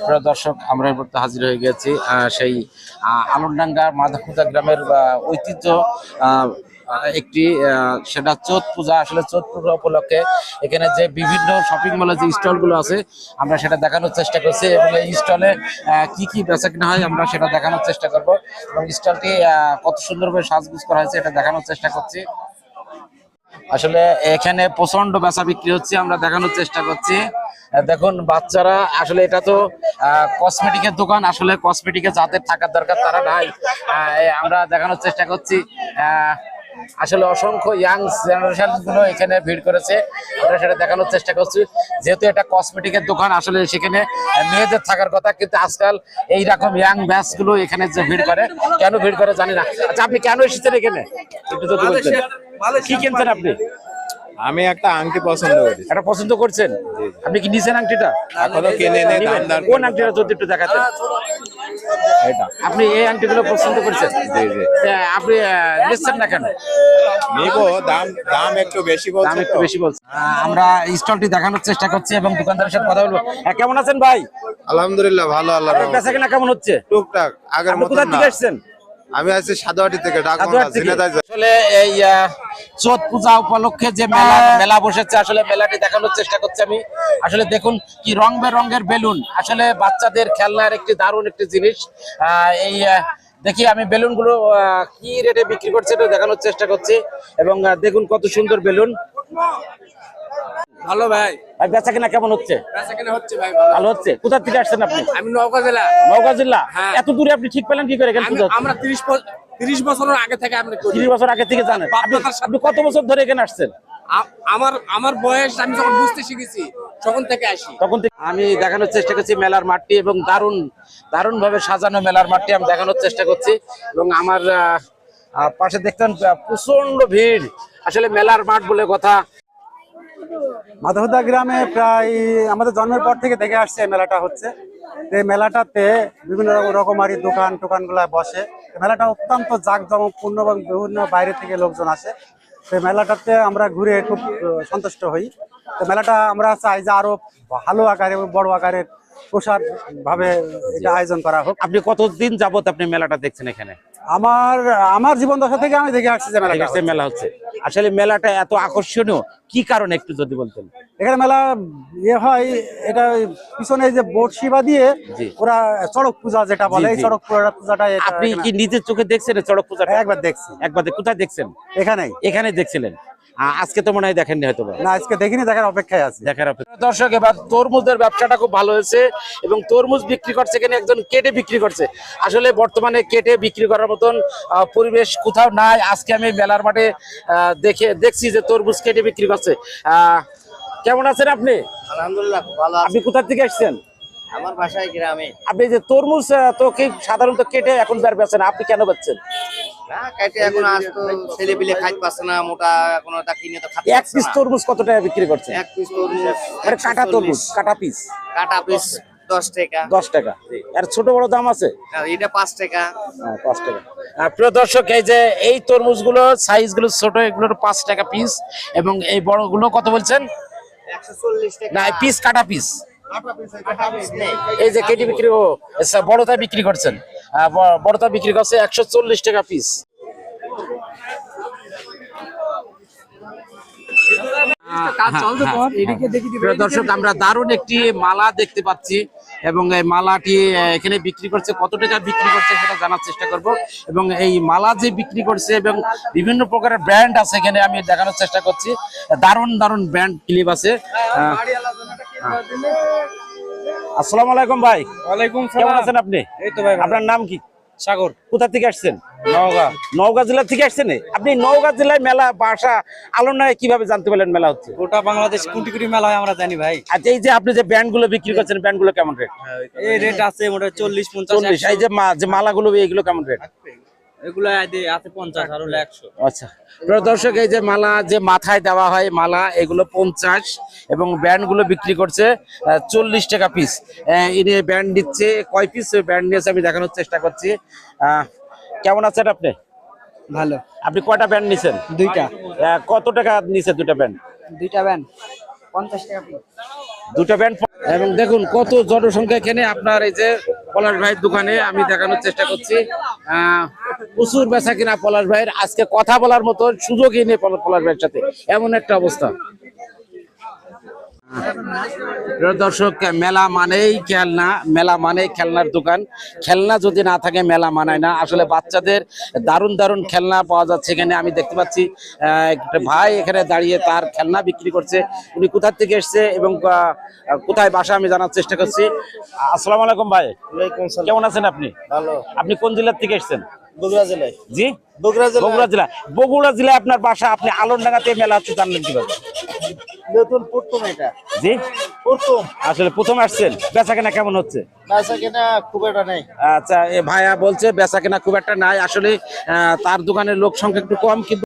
প্রিয় দর্শক আমরা এই মুহূর্তে হাজির হয়ে গেছি সেই আহ, আলমডাঙ্গা মাধাখুদা গ্রামের ঐতিহ্য একটি সেটা চোথ পূজা আসলে চোথ পূজা উপলক্ষে এখানে যে বিভিন্ন শপিং মলে যে স্টলগুলো আছে আমরা সেটা দেখানোর চেষ্টা করছি এবং এই স্টলে কি কি বেচা কিনা হয় আমরা সেটা দেখানোর চেষ্টা করব এবং স্টলটি কত সুন্দরভাবে সাজগুজ করা হয়েছে এটা দেখানোর চেষ্টা করছি। আসলে এখানে প্রচণ্ড বেচা বিক্রি হচ্ছে, আমরা দেখানোর চেষ্টা করছি। দেখুন, বাচ্চারা, আসলে এটা তো কসমেটিকের দোকান, আসলে কসমেটিকে যাদের থাকার দরকার তারা নাই। আমরা দেখানোর চেষ্টা করছি। আসলে অসংখ্য ইয়াং জেনারেশনগুলো এখানে ভিড় করেছে। আমরা সেটা দেখানোর চেষ্টা করছি। যেহেতু এটা কসমেটিকের দোকান আসলে সেখানে মেয়েদের থাকার কথা কিন্তু আজকাল এইরকম ইয়াং ব্যাচগুলো এখানে যে ভিড় করে কেন ভিড় করে জানি না। আচ্ছা আপনি কেন এসেছেন এখানে? একটু কি কিনছেন আপনি? আমি একটা আংটি পছন্দ করি। এটা পছন্দ করছেন? আপনি কি নিছেন আংটিটা? এখনও কিনে নেই কোন আংটিটা যদি একটু দেখাতেন। এটা। আপনি এই আংটিগুলো পছন্দ করছেন? জি জি। আপনি নিচ্ছেন না কেন? নিবো দাম দাম একটু বেশি দাম একটু বেশি বলছে। আমরা স্টলটি দেখানোর চেষ্টা করছি এবং দোকানদারের সাথে কথা বলব। কেমন আছেন ভাই? আলহামদুলিল্লাহ ভালো আল্লাহ বেচা কেনা কেমন হচ্ছে? টুকটাক আগের মতো কোথা না। থেকে এসেছেন আমি আছি সাদুয়াটি থেকে। আসলে এই আহ, পূজা উপলক্ষে যে মেলা মেলা বসেছে আসলে মেলাটি দেখানোর চেষ্টা করছি আমি। আসলে দেখুন কি রং বেরঙের বেলুন। আসলে বাচ্চাদের খেলনার একটি দারুণ একটি জিনিস। আহ, এই দেখি আমি বেলুনগুলো কি রেটে বিক্রি করছে এটা দেখানোর চেষ্টা করছি। এবং দেখুন কত সুন্দর বেলুন। ভালো ভাই। ভাই বেচা কিনা কেমন হচ্ছে? বেচা কেনা হচ্ছে ভাই ভালো। হচ্ছে? কোথা থেকে আসছেন আপনি? আমি নওগাঁ জেলা। নওগাঁ জেলা? হ্যাঁ। এত দূরে আপনি ঠিক পেলেন কি করে পুজো আমরা তিরিশ তিরিশ বছরের আগে থেকে আমরা করি। তিরিশ বছর আগে থেকে জানেন। আপনি আপনি কত বছর ধরে এখানে আসছেন? আমার আমার বয়স আমি যখন বুঝতে শিখেছি তখন থেকে আসি। তখন থেকে আমি দেখানোর চেষ্টা করছি মেলার মাঠটি এবং দারুণ দারুণ ভাবে সাজানো মেলার মাঠটি আমি দেখানোর চেষ্টা করছি এবং আমার পাশে দেখতেন প্রচণ্ড ভিড়। আসলে মেলার মাঠ বলে কথা মাধবদা গ্রামে প্রায় আমাদের জন্মের পর থেকে দেখে আসছে মেলাটা হচ্ছে। এই মেলাটাতে বিভিন্ন রকম রকমারি দোকান টোকানগুলা বসে মেলাটা অত্যন্ত জাঁকজমকপূর্ণ এবং বিভিন্ন বাইরে থেকে লোকজন আসে। তো মেলাটাতে আমরা ঘুরে খুব সন্তুষ্ট হই। তো মেলাটা আমরা চাই যে আরও ভালো আকারে বড় আকারের প্রসার ভাবে এটা আয়োজন করা হোক। আপনি কতদিন যাবত আপনি মেলাটা দেখছেন এখানে? আমার আমার জীবন দশা থেকে আমি দেখে আসছি যে ঠিক মেলা হচ্ছে। আসলে মেলাটা এত আকর্ষণীয় কি কারণে একটু যদি বলতেন? এখানে মেলা ইয়ে হয় এটা পিছনে যে বোট শিবা দিয়ে ওরা চড়ক পূজা যেটা বলে। চড়ক পূজা পূজাটা আপনি কি নিজের চোখে দেখছেন চড়ক পূজাটা? একবার দেখছি। একবার কোথায় দেখছেন? এখানে এখানে দেখছিলেন। আজকে তো মনে হয় দেখেননি হয়তো না আজকে দেখিনি দেখার অপেক্ষায় আছি। দেখার অপেক্ষা দর্শক এবার তরমুজের ব্যবসাটা খুব ভালো হয়েছে এবং তরমুজ বিক্রি করছে এখানে একজন কেটে বিক্রি করছে। আসলে বর্তমানে কেটে বিক্রি করার মতন আহ, পরিবেশ কোথাও নাই। আজকে আমি মেলার মাঠে আহ, দেখে দেখছি যে তরমুজ কেটে বিক্রি করছে। আহ, কেমন আছেন আপনি? আলহামদুলিল্লাহ ভালো আছি। আপনি কোথা থেকে আসছেন? আমার বাসায় গ্রামে। আপনি যে তরমুজ তো কি সাধারণত কেটে এখন বের বেছেন আপনি কেন বেচছেন? এখন আজ তো ছেলে পিলে খাইতে পারছে না মোটা কোনো তা কিনে তো খাতে এক পিস তরমুজ কত টাকা বিক্রি করছেন এক পিস তরমুজ মানে কাটা তরমুজ কাটা পিস? কাটা পিস দশ টাকা। দশ টাকা। আর ছোট বড় দাম আছে? এটা পাঁচ টাকা। হ্যাঁ, পাঁচ টাকা। আহ, প্রিয় দর্শক এই যে এই তরমুজগুলো সাইজগুলো ছোট এগুলোর পাঁচ টাকা পিস এবং এই বড়গুলো কত বলছেন? একশো চল্লিশ টাকা। না পিস কাটা পিস এই যে বিক্রি আচ্ছা, বিক্রি করছেন। বড়টা বিক্রি করছে একশো চল্লিশ টাকা পিস প্রিয় দর্শক আমরা দারুণ একটি মালা দেখতে পাচ্ছি এবং এই মালাটি এখানে বিক্রি করছে কত টাকা বিক্রি করছে সেটা জানার চেষ্টা করব। এবং এই মালা যে বিক্রি করছে এবং বিভিন্ন প্রকারের ব্র্যান্ড আছে এখানে আমি দেখানোর চেষ্টা করছি। দারুণ দারুণ ব্র্যান্ড ক্লিপ আছে। আসসালামু আলাইকুম ভাই। ওয়ালাইকুম কেমন আছেন আপনি? এই তো ভাই আপনার নাম কি? সাগর। কোথা থেকে আসছেন? নওগাঁ। নওগাঁ জেলা থেকে আসছেন? আপনি নওগাঁ জেলায় মেলা বাসা আলোনায় কীভাবে জানতে পারলেন মেলা হচ্ছে? গোটা বাংলাদেশ কোটি কোটি মেলা হয় আমরা জানি ভাই। আচ্ছা এই যে আপনি যে ব্যান্ডগুলো বিক্রি করছেন ব্যান্ডগুলো কেমন রেট এই রেট আছে মোটামুটি চল্লিশ পঞ্চাশ এই যে মা- যে মালাগুলো এইগুলো কেমন রেট এগুলো আছে পঞ্চাশ আর হলো একশো। আচ্ছা। দর্শক এই যে মালা যে মাথায় দেওয়া হয় মালা এগুলো পঞ্চাশ এবং ব্যান্ডগুলো বিক্রি করছে চল্লিশ টাকা পিস ইনি ব্যান্ড দিচ্ছে কয় পিস ব্যান্ড নিয়েছে আমি দেখানোর চেষ্টা করছি। আহ, কেমন আছেন আপনি? ভালো। আপনি কয়টা ব্যান্ড নিছেন? দুইটা। আহ, কত টাকা নিছে দুটা ব্যান্ড? দুইটা ব্যান্ড পঞ্চাশ টাকা piece। দুটো ব্যান্ড এবং দেখুন কত জনসংখ্যা এখানে আপনার এই যে পলাশ ভাইয়ের দোকানে আমি দেখানোর চেষ্টা করছি। আহ, প্রচুর বেচা কিনা পলাশ ভাইয়ের আজকে কথা বলার মতো সুযোগই নেই পলা- পলাশ ভাইয়ের সাথে। এমন একটা অবস্থা। দর্শক মেলা মানেই খেলনা মেলা মানেই খেলনার দোকান। খেলনা যদি না থাকে মেলা মানায় না। আসলে বাচ্চাদের দারুণ দারুণ খেলনা পাওয়া যাচ্ছে এখানে। আমি দেখতে পাচ্ছি একটা ভাই এখানে দাঁড়িয়ে তার খেলনা বিক্রি করছে। উনি কোথার থেকে এসছে এবং কোথায় বাসা আমি জানার চেষ্টা করছি। আসসালাম আলাইকুম ভাই। কেমন আছেন আপনি? ভালো। আপনি কোন জেলার থেকে এসেছেন? বগুড়া জেলায়। জি? বগুড়া বগুড়া জেলা বগুড়া জেলায় আপনার বাসা আপনি আলনডাঙ্গাতে মেলা হচ্ছে জানলেন কীভাবে? নতুন প্রথম এটা। জি? প্রথম। আসলে প্রথম আসছেন। বেচা কেনা কেমন হচ্ছে? বেচা কেনা খুব একটা নেই। আচ্ছা এ ভাইয়া বলছে বেচা কেনা খুব একটা নাই। আসলে তার দোকানের লোক সংখ্যা একটু কম কিন্তু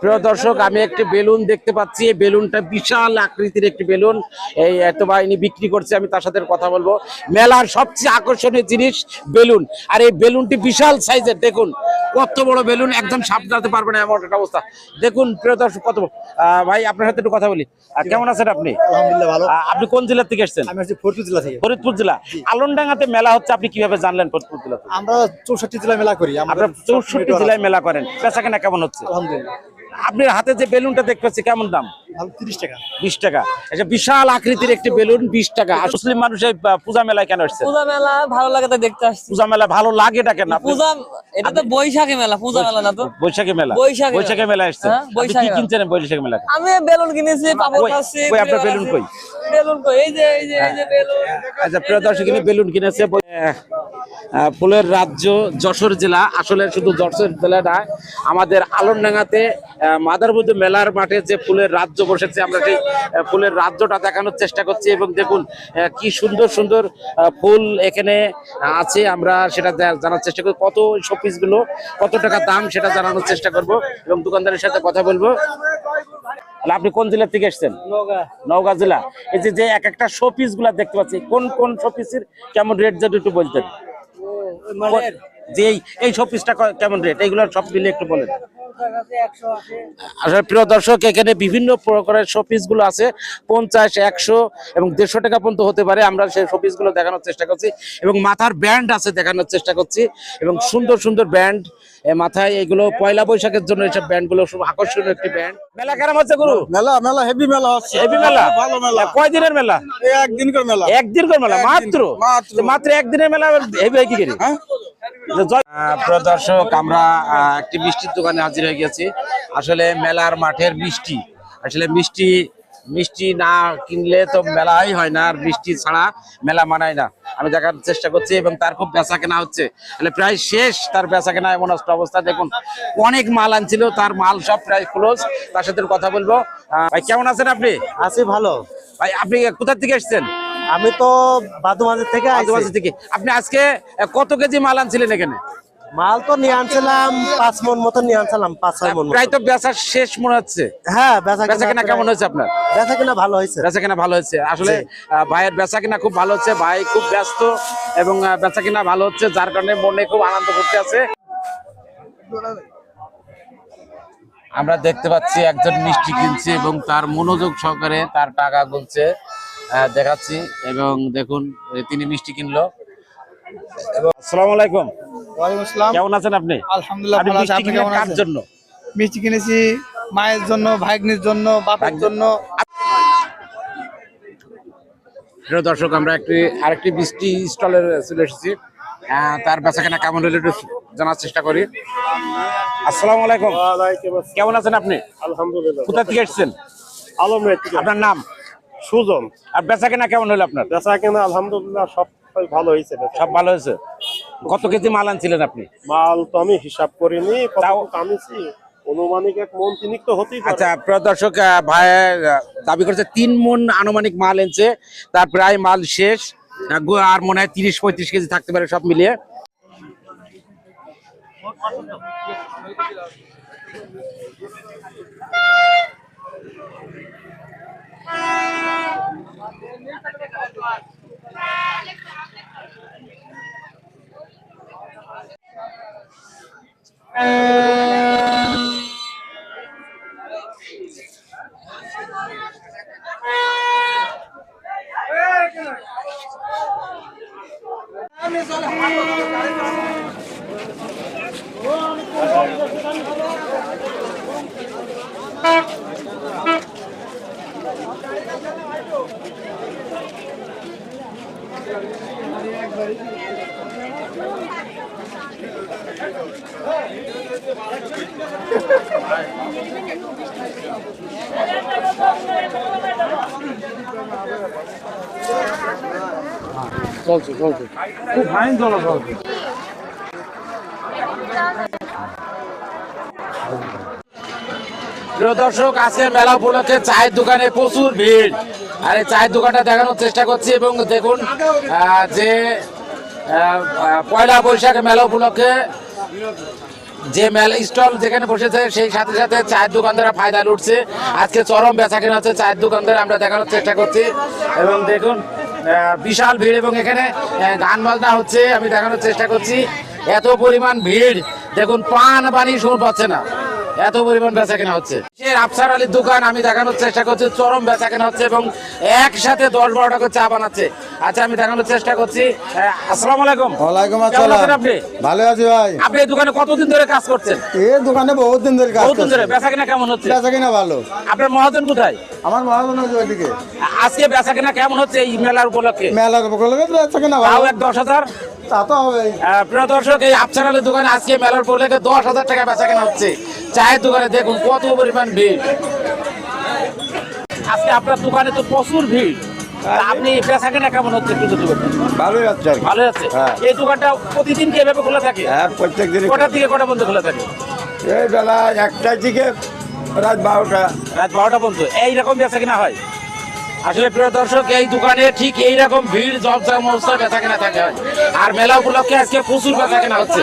প্রিয় দর্শক আমি একটি বেলুন দেখতে পাচ্ছি। এই বেলুনটা বিশাল আকৃতির একটি বেলুন। এই এত বাহিনী বিক্রি করছে আমি তার সাথে কথা বলব। মেলার সবচেয়ে আকর্ষণীয় জিনিস বেলুন। আর এই বেলুনটি বিশাল সাইজের দেখুন। কত বড় বেলুন একদম সামলাতে পারবে না এমন একটা অবস্থা। দেখুন প্রিয় দর্শক কত ভাই আপনার সাথে একটু কথা বলি। কেমন আছেন আপনি? আপনি কোন জেলা থেকে এসেছেন? ফরিদপুর জেলা থেকে। ফরিদপুর জেলা। আলনডাঙ্গাতে মেলা হচ্ছে আপনি কীভাবে জানলেন ফরিদপুর জেলা আমরা চৌষট্টি জেলায় মেলা করি আপনার চৌষট্টি জেলায় মেলা করেন। বেচা কেনা কেমন হচ্ছে? আলহামদুলিল্লাহ। আপনার হাতে যে বেলুনটা দেখতে পাচ্ছি কেমন দাম? টাকা। বিশ টাকা। এটা বিশাল আকৃতির একটি বেলুন বিশ টাকা। মুসলিম মানুষের পূজা মেলায় কেন আসছে পূজা মেলা ভালো লাগে দেখতে আসছি। পূজা মেলা ভালো লাগে এটা কেন পূজা এটা তো বৈশাখী মেলা পূজা মেলা না তো? বৈশাখী মেলা। বৈশাখী মেলা। বৈশাখী মেলা আসছে হ্যাঁ, আপনি কি কিনছেন বৈশাখী মেলা আমি বেলুন কিনেছি পাপড় কই- খাচ্ছি কই আপনার বেলুন কই? বেলুন কই? এই যে এই যে এই যে বেলুন। আচ্ছা প্রিয় দর্শক বেলুন কিনেছে ফুলের রাজ্য যশোর জেলা। আসলে শুধু যশোর জেলা না আমাদের আলমডাঙ্গাতে মাদারবুদ মেলার মাঠে যে ফুলের রাজ্য বসেছে আমরা সেই ফুলের রাজ্যটা দেখানোর চেষ্টা করছি এবং দেখুন কি সুন্দর সুন্দর ফুল এখানে আছে আমরা সেটা জানার চেষ্টা করি। কত শোপিসগুলো কত টাকা দাম সেটা জানানোর চেষ্টা করব এবং দোকানদারের সাথে কথা বলব। তাহলে আপনি কোন জেলা থেকে এসেছেন? নওগাঁ। জেলা। এই যে যে এক একটা শোপিসগুলা দেখতে পাচ্ছি কোন কোন শোপিসের কেমন রেট যদি একটু বলতেন? যে এই এই শোপিসটা কেমন রেট এইগুলো সব মিলে একটু বলেন। আসলে প্রিয় দর্শক এখানে বিভিন্ন প্রকারের শোপিসগুলো আছে। পঞ্চাশ একশো এবং দেড়শো টাকা পর্যন্ত হতে পারে। আমরা সেই শোপিসগুলো দেখানোর চেষ্টা করছি এবং মাথার ব্যান্ড আছে দেখানোর চেষ্টা করছি এবং সুন্দর সুন্দর ব্যান্ড। মাথায় এগুলো পয়লা বৈশাখের জন্য এইসব ব্যান্ডগুলো খুব আকর্ষণীয় একটি ব্যান্ড। মেলা কেমন হচ্ছে গুরু? মেলা মেলা হেভি মেলা হচ্ছে। হেভি মেলা? ভালো মেলা। কয় দিনের মেলা? একদিন করে মেলা। একদিন করে মেলা? মাত্র? মাত্র। মাত্র একদিনের মেলা? হেভি হয় কি করে? দর্শক আমরা একটি মিষ্টির দোকানে হাজির হয়ে গেছি। আসলে মেলার মাঠের মিষ্টি। আসলে মিষ্টি মিষ্টি না কিনলে তো মেলাই হয় না আর মিষ্টি ছাড়া মেলা মানায় না। আমি দেখার চেষ্টা করছি এবং তার খুব বেচা কেনা হচ্ছে। তাহলে প্রায় শেষ তার বেচা কেনা এমন একটা অবস্থা। দেখুন অনেক মাল আনছিল তার মাল সব প্রায় ক্লোজ তার সাথে কথা বলব। আহ, ভাই কেমন আছেন আপনি? আছি ভালো। ভাই আপনি কোথার থেকে এসেছেন? আমি তো বাদু মাঝে থেকে আদিবাসী থেকে আপনি আজকে কত কেজি মাল আনছিলেন এখানে? মাল তো নিয়ে আনছিলাম পাঁচ মন মতো নিয়ে আনছিলাম পাঁচ ছয় মন প্রায় তো বেচা শেষ মনে হচ্ছে। হ্যাঁ বেচা বেচা কেনা কেমন হয়েছে আপনার? বেচা কিনা ভালো হয়েছে। বেচা কেনা ভালো হচ্ছে আসলে ভাইয়ের বেচা কেনা খুব ভালো হচ্ছে ভাই খুব ব্যস্ত এবং বেচা কেনা ভালো হচ্ছে যার কারণে মনে খুব আনন্দ করতে আছে। আমরা দেখতে পাচ্ছি একজন মিষ্টি কিনছে এবং তার মনোযোগ সহকারে তার টাকা গুনছে। দেখাচ্ছি। এবং দেখুন তিনি মিষ্টি কিনলো। এবং আসসালামু আলাইকুম। ওয়ালাইকুম আসসালাম। কেমন আছেন আপনি? আলহামদুলিল্লাহ ভালো আছি। আপনি কেমন আছেন? জন্য? মিষ্টি কিনেছি মায়ের জন্য ভাগ্নির জন্য বাপের জন্য। প্রিয় দর্শক আমরা একটি আরেকটি মিষ্টি স্টলের চলে এসেছি। আহ, তার বেচাকেনা কেমন হলে একটু জানার চেষ্টা করি। আসসালামু আলাইকুম। কেমন আছেন আপনি? আলহামদুলিল্লাহ। কোথা থেকে এসেছেন? আলমের থেকে। আপনার নাম? সুজন। আর বেচা কেনা কেমন হলো আপনার? বেচা কেনা আলহামদুলিল্লাহ সব ভালো হয়েছে সব ভালো হয়েছে? কত কেজি মাল আনছিলেন আপনি? মাল তো আমি হিসাব করিনি তো আচ্ছা দাবি তিন আনুমানিক মাল তার প্রায় মাল শেষ আর মনে হয় তিরিশ পঁয়ত্রিশ কেজি থাকতে পারে সব মিলিয়ে। Thank. চলছে চলছে। খুব ফাইন চলো চলছে প্রিয় দর্শক আছে মেলা উপলক্ষে চায়ের দোকানে প্রচুর ভিড়। আর চায়ের দোকানটা দেখানোর চেষ্টা করছি এবং দেখুন যে পয়লা বৈশাখ মেলা উপলক্ষে যে মেলা স্টল যেখানে বসেছে, সেই সাথে সাথে চায়ের দোকানদাররা ফায়দা লুটছে। আজকে চরম বেচা কেনা হচ্ছে চায়ের দোকানদার, আমরা দেখানোর চেষ্টা করছি। এবং দেখুন বিশাল ভিড় এবং এখানে গান বাজনা হচ্ছে, আমি দেখানোর চেষ্টা করছি। এত পরিমাণ ভিড়, দেখুন, পান পানি শুরু পাচ্ছে না। এত পরিমাণ বেচা কেনা হচ্ছে। সে আফসার আলীর দোকান আমি দেখানোর চেষ্টা করছি চরম বেচা কেনা হচ্ছে এবং একসাথে দশ বারোটা টাকা চা বানাচ্ছে। আচ্ছা আমি দেখানোর চেষ্টা করছি। আসসালাম আসসালামু আলাইকুম। ওয়ালাইকুম আছেন আপনি? ভালো আছি ভাই। আপনি এই দোকানে কতদিন ধরে কাজ করছেন? এই দোকানে বহুত দিন ধরে কাজ কতদিন ধরে। বেচা কেনা কেমন হচ্ছে? বেচা কিনা ভালো। আপনার মহাজন কোথায়? আমার মহাজন হচ্ছে ওইদিকে। আজকে বেচা কেনা কেমন হচ্ছে এই মেলার উপলক্ষে? মেলার উপলক্ষে বেচা কিনা ভালো। এক দশ হাজার? তা তো হবে প্রিয় দর্শক এই আফসার আলীর দোকানে আজকে মেলার উপলক্ষে দশ হাজার টাকা বেচা কেনা হচ্ছে। চায়ের দোকানে দেখুন কত পরিমাণ ভিড়। আজকে আপনার দোকানে তো প্রচুর ভিড়। আপনি বেচা কেনা কেমন হচ্ছে বলতেন। ভালোই যাচ্ছে আর কি। ভালো আছে হ্যাঁ। এই দোকানটা প্রতিদিন কি এভাবে খোলা থাকে? হ্যাঁ প্রত্যেক দিন কটার থেকে কটা পর্যন্ত খোলা থাকে? এই বেলা একটার দিকে রাত বারোটা। রাত বারোটা পর্যন্ত এইরকম বেচা কেনা হয়? আসলে প্রিয় দর্শক এই দোকানে ঠিক এইরকম ভিড় জব জব অবস্থায় বেচা কেনা থাকে। আর মেলা উপলক্ষে আজকে প্রচুর বেচা কেনা হচ্ছে।